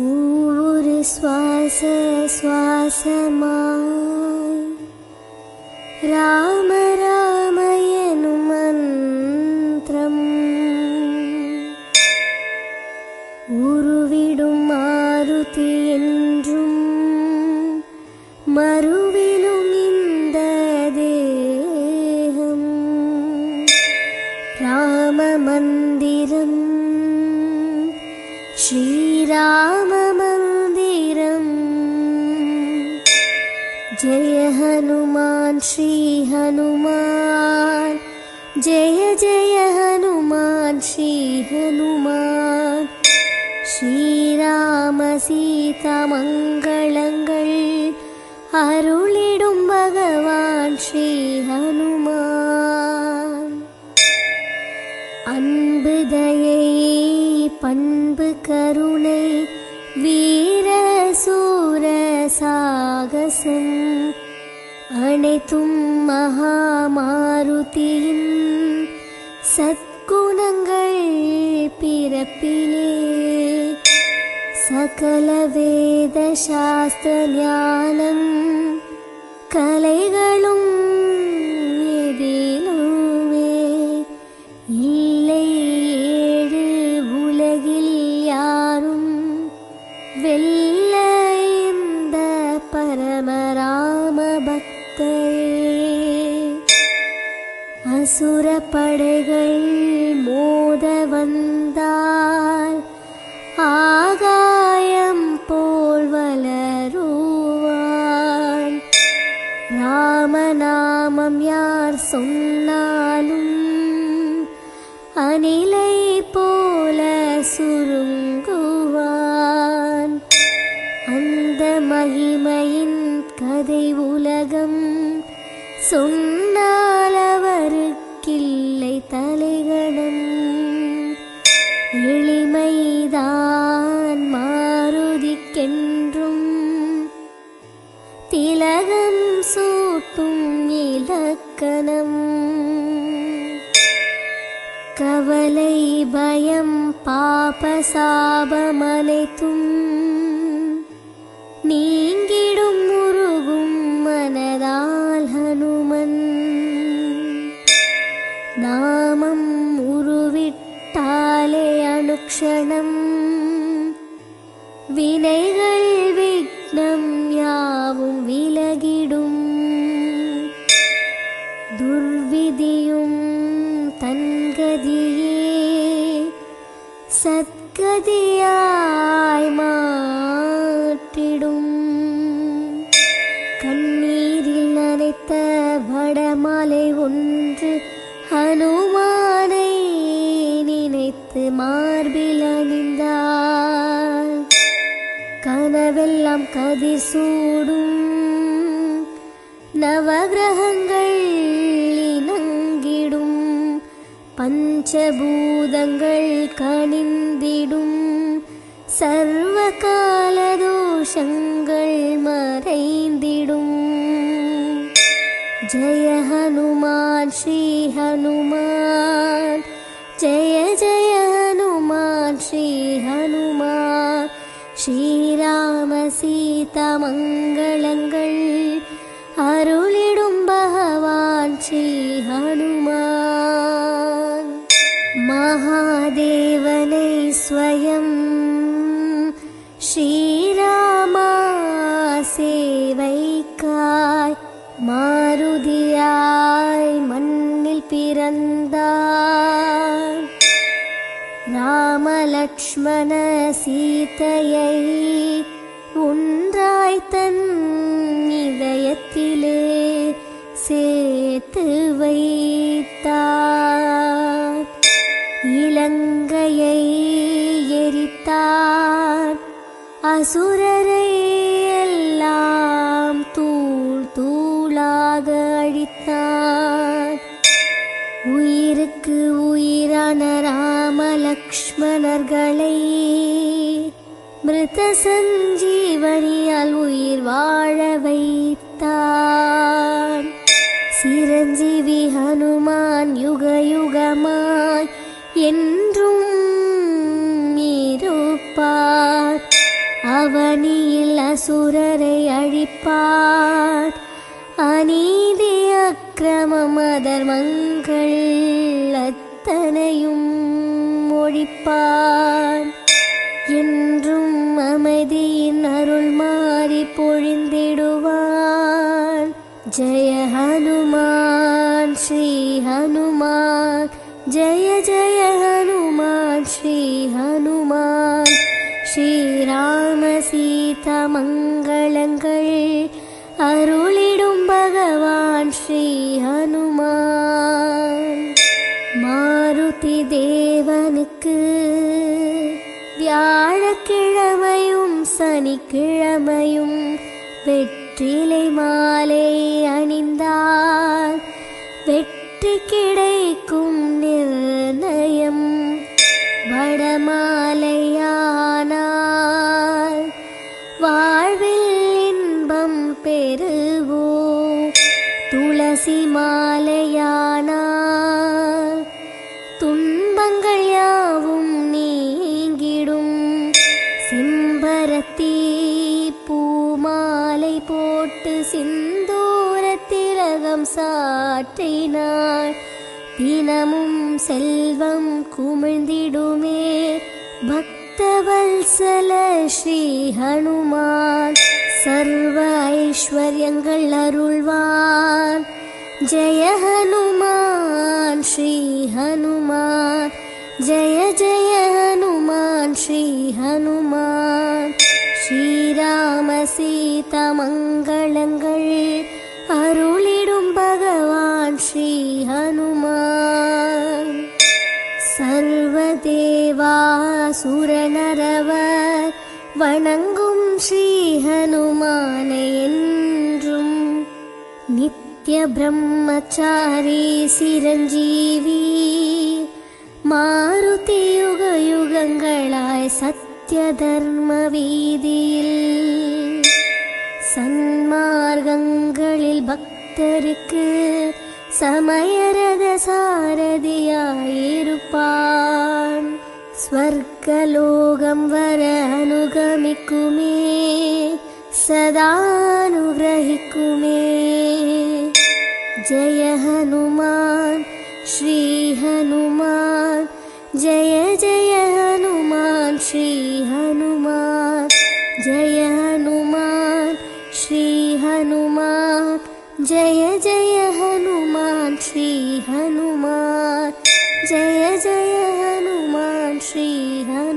ஒவ்வொரு சுவாச சுவாசமாய் ராம ராம எனும் மந்திரம் உருவிடும் மாருதி என்றும் மறுவிலும் இந்த தேகம் ராம மந்திரம் श्रीराम राममन्दिरम्। जय हनुमान् श्री हनुमान्। जय जय हनुमान् श्री हनुमान्। अरुळिडुं भगवान् श्री हनुमा अयै पण சாகசம் அனைத்தும் மகாமாருதியின் சத்குணங்கள் பிறப்பிலே. சகல வேத சாஸ்திர ஞானம் கலைகளும் சொன்னால் அவருக்கில்லை தலைகணம். எளிமைதான் மாருதிக்கென்றும். திலகம் சூட்டும் இலக்கணம். கவலை பயம் பாப சாபமனைத்தும் நீங்கிடும் அனுக்ஷணம் வினைகள் விக்னம் யாவும் விலகிடும். துர்விதியும் தன்கதியே சத்கதியாய் மாற்றிடும். கண்ணீரில் நனைத்த வடமாலை ஒன்று ஹனுமானை நினைத்து மா கதிர் சூடும் நவகிரகங்கள் இணங்கிடும். பஞ்சபூதங்கள் கணிந்திடும் சர்வ கால தோஷங்கள் மறைந்திடும். ஜய ஹனுமான் ஸ்ரீ ஹனுமான். மங்களங்கள் அருளிடும் பகவான் ஸ்ரீ ஹனுமான் மகாதேவனை ஸ்வயம் ஸ்ரீராமா சேவைக்காய் மாருதியாய் மண்ணில் பிறந்தார் ராமலக்ஷ்மண சீதையை ஒன்றாய் தன் இதயத்திலே சேர்த்து வைத்தார். இலங்கையை எரித்தார். அசுரரை எல்லாம் தூள் தூளாக அழித்தார். உயிருக்கு உயிரான ராமலக்ஷ்மணர்களை மிருத சஞ்சீவனியால் உயிர் வாழ வைத்தான் சிரஞ்சீவி ஹனுமான் யுக யுகமாய் என்றும் இருப்பார். அவனியில் அசுரரை அழிப்பார். அநீதி அக்கிரமம் அதர்மங்கள் அத்தனையும் ஒழிப்பார். என் அமைதியின் அருள் மாறி பொழிந்திடுவான். ஜெய ஹனுமான் ஸ்ரீ ஹனுமான். ஜெய ஜெய ஹனுமான் ஸ்ரீ ஹனுமான். ஸ்ரீராம சீதா மங்களங்கள். அருளிடும் பகவான் ஸ்ரீ சனிக்கிழமையும் வெற்றிலை மாலை. சாற்றினாள் தினமும் செல்வம் குமிழ்ந்திடுமே. பக்தவல்சல ஸ்ரீ ஹனுமான். சர்வ ஐஸ்வர்யங்கள் அருள்வான். ஜெய ஹனுமான் ஸ்ரீ ஹனுமான். ஜெய ஜெய ஹனுமான் ஸ்ரீ ஹனுமான். ஸ்ரீராம சீத மங்களங்கள் பகவான் ஸ்ரீ ஹனுமான் சர்வதேவாசுரனரவர் வணங்கும் ஸ்ரீ ஹனுமானை என்றும் நித்ய பிரம்மச்சாரி சிரஞ்சீவி மாருதி யுக யுகங்களாய் சத்ய தர்ம வீதியில் சன்மார்க்கங்களில் பக்தருக்கு சமயரத சாரதியாயிருப்பான் ஸ்வர்கலோகம் வர அனுகமிக்குமே சதானுகிரகிக்குமே ஜெய ஹனுமான் ஸ்ரீ ஹனுமான் ஜெய ஜெய ஹனுமான் ஸ்ரீ ஹனுமான் ஜெய ஹனுமான் ஸ்ரீ श्री हनुमान्। जय जय हनुमान् श्री हनुमान्।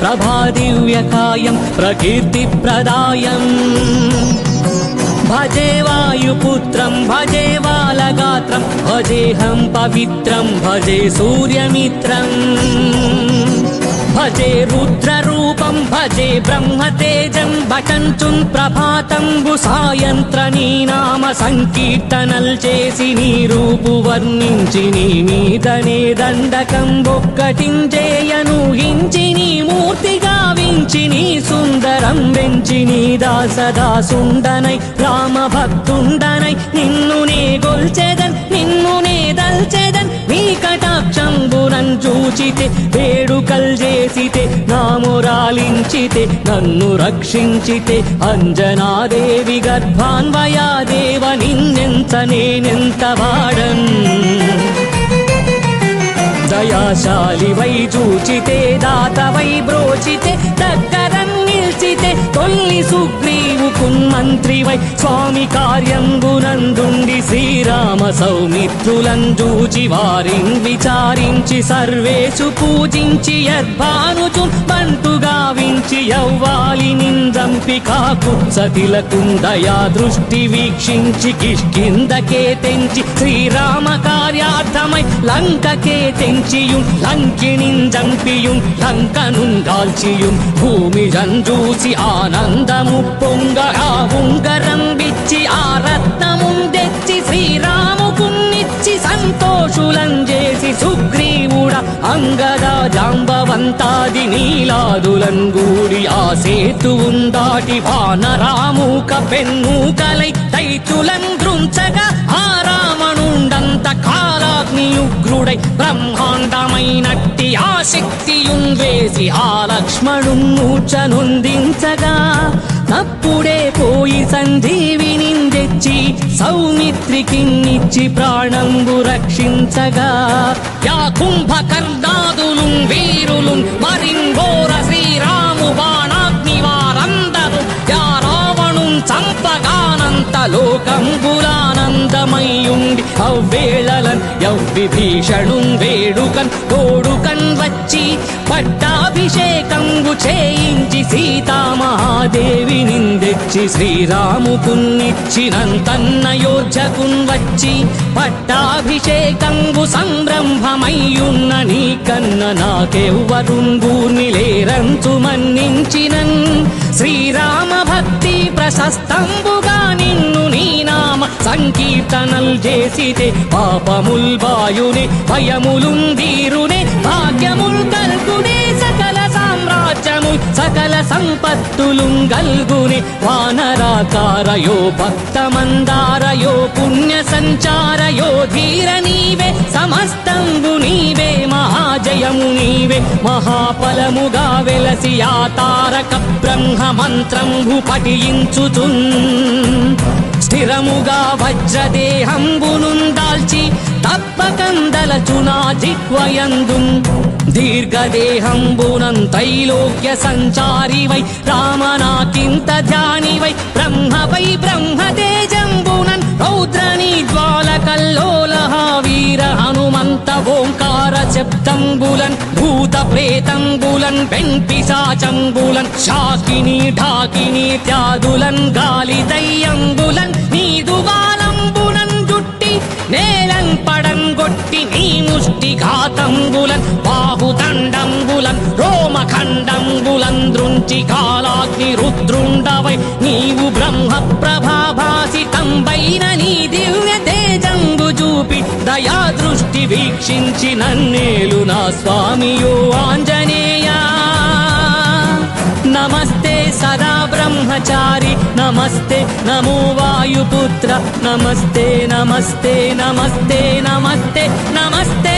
ప్రభాదివ్యకాయం ప్రకీర్తిప్రదాయం భజే వాయుపుత్రం భజే బాలగాత్రం భజేహం పవిత్రం భజే సూర్యమిత్రం భజే రుద్రరూపం భజే బ్రహ్మతేజం భటంచుం ప్రభాతం సాయంత్ర నీ నామ సంకీర్తనల్ చేసి నీ రూపు వర్ణించి నీ మీదనే దండకం బొక్కటించేయను పెంచి నీ సుందరం పెంచి నీ దాసదాసుండనై రామ భక్తుండనై నిన్ను నే గొల్చెదన్ నిన్ను నే దల్చెదన్ నీ కటాక్షంబురన్ చూచితే వేడుకల్ చేసితే నామురాలించితే నన్ను రక్షించితే అంజనాదేవి గర్భాన్వయాదేవ నిన్నెంత నేనెంత వాడన్? దయాశాలి వై చూచితే దాత వై బ్రోచితే దగ్గర తల్లి సుగ్రీవు కున్మంత్రి స్వామి కార్యంబునందుండి శ్రీరామ సౌమిత్రులంజూచి వారిని విచారించి సర్వేషు పూజించి యద్భానుచు బంటుగా వించి యవ్వాలి నిందంపి కాకుత్సతిలకుందయా దృష్టి వీక్షించి కిష్కిందకే తెంచి శ్రీరామ కార్యార్థమై లంకకే తెంచియుం లంకిణిం చంపియుం లంకనుం దాల్చియుం భూమి జంజూసి ఆన ఆనందము పొంగగా ఉంగరం బిచ్చి ఆ రత్నముం తెచ్చి శ్రీరాముకున్నిచ్చి సంతోషులం చేసి సుగ్రీవుడ అంగద జాంబవంతాది నీలాదులం గూడి ఆ సేతువుం దాటి వానరామూక పెన్మూకలై తైతులం దృంచగా ఆ రామ కాలాగ్ని ఉగ్రుడై బ్రహ్మాండమైనట్టి ఆ శక్తియుం వేసి ఆ లక్ష్మణు మూర్ఛనొందించగా తప్పుడే పోయి సంజీవిని తెచ్చి సౌమిత్రికిన్నిచ్చి ప్రాణంబు రక్షించగా యా కుంభకర్ణ లోకంబులానందమయ్యుండి అవ్వేళలన్ యవ్విభీషణు వేడుకన్ తోడుకన్ వచ్చి పట్టాభిషేకంబు చేయించి సీతామహాదేవి నిందెచ్చి శ్రీరాముకున్నిచ్చినంతన్నయోధ్యకున్ వచ్చి పట్టాభిషేకంబు సంరంభమయ్యున్న నీ కన్న నాకెవ్వరుంగూర్ని లేరంతు మన్నించినన్ శ్రీరామ భక్తి ప్రశస్తంబుగా నిన్ను నీ నామ సంకీర్తనల్ చేసితే పాపముల్ వాయునే భయములుందీరునే భాగ్యముల్ కల్గునే సకల సామ్రాజ్యము సకల సంపత్తులు గల్గునే. వానరాకారయో భక్తమందారయో పుణ్య సంచారయో ధీర నీవే సమస్తంబు నీవే మహాజయము నీవే. మహాఫలముగా వెలసి ఆ తారక బ్రహ్మ మంత్రంబు పఠించుచున్ స్థిరముగా వజ్రదేహంబును దాల్చి తప్పకందలచునా జిహ్వయందు దీర్ఘదేహంబునం త్రైలోక్య సంచారివై రామనాకింత ధ్యానివై బ్రహ్మవై బ్రహ్మతేజంబునన్ రౌద్రని జ్వాలకల్లోల వీర హనుమంత ఓంకార శబ్దంబులన్ భూత ప్రేతంబులన్ వెంపిశాచంబులన్ శాకిని ఢాకిని త్యాదులన్ గాలి దయ్యంబులన్ నీదువాలంబులన్ జుట్టి నేలన్ పడంగొట్టి నీ ముష్టి ఘాతంబులన్ బాహుదండంబులన్ రోమఖండంబులన్ దృంచి కాలాగ్ని రుద్రుండవై నీవు బ్రహ్మ ప్రభాభాసితంబైన నీ దివ్య చూపి దయా దృష్టి వీక్షించి నన్నేలు నా స్వామియో ఆంజనేయ. నమస్తే సదా బ్రహ్మచారి నమస్తే నమో వాయుపుత్ర నమస్తే నమస్తే నమస్తే నమస్తే నమస్తే